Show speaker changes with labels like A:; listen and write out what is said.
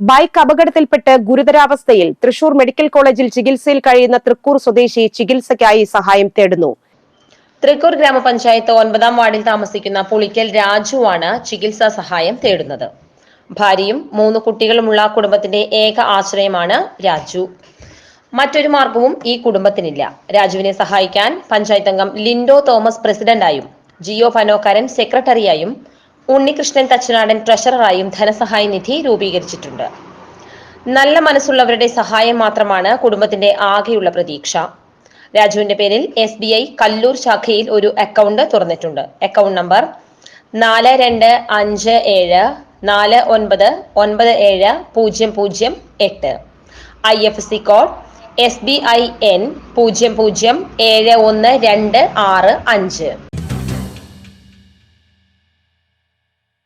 A: Bike അപകടത്തിൽപ്പെട്ട് ഗുരുതരാവസ്ഥയിൽ Thrissur medical കോളേജിൽ ചികിത്സയിൽ കഴിയുന്ന തൃക്കൂർ സ്വദേശി ചികിത്സയ്ക്കായി സഹായം തേടുന്നു.
B: തൃക്കൂർ ഗ്രാമപഞ്ചായത്ത് ഒൻപതാം വാർഡിൽ താമസിക്കുന്ന പുളിക്കൽ രാജുവാണ് ചികിത്സാ സഹായം തേടുന്നത്. ഭാര്യയും മൂന്ന് കുട്ടികളുമുള്ള കുടുംബത്തിന്റെ ഏക ആശ്രയമാണ് രാജു. മറ്റൊരു മാർഗവും ഈ കുടുംബത്തിനില്ല. രാജുവിനെ സഹായിക്കാൻ പഞ്ചായത്ത് അംഗം ലിൻഡോ തോമസ് പ്രസിഡന്റായും ജിയോ ഫനോകരൻ സെക്രട്ടറിയായും ഉണ്ണികൃഷ്ണൻ തച്ചനാടൻ ട്രഷററായും ധനസഹായ നിധി രൂപീകരിച്ചിട്ടുണ്ട്. നല്ല മനസ്സുള്ളവരുടെ സഹായം മാത്രമാണ് കുടുംബത്തിന്റെ ആകെയുള്ള പ്രതീക്ഷ. രാജുവിന്റെ പേരിൽ എസ് ബി ഐ കല്ലൂർ ശാഖയിൽ ഒരു അക്കൗണ്ട് തുറന്നിട്ടുണ്ട്. അക്കൗണ്ട് നമ്പർ നാല് രണ്ട് അഞ്ച് ഏഴ് നാല് ഒൻപത് ഒൻപത് ഏഴ് പൂജ്യം പൂജ്യം എട്ട്. I F C code S B I N പൂജ്യം പൂജ്യം ഏഴ് ഒന്ന് രണ്ട് ആറ് അഞ്ച്.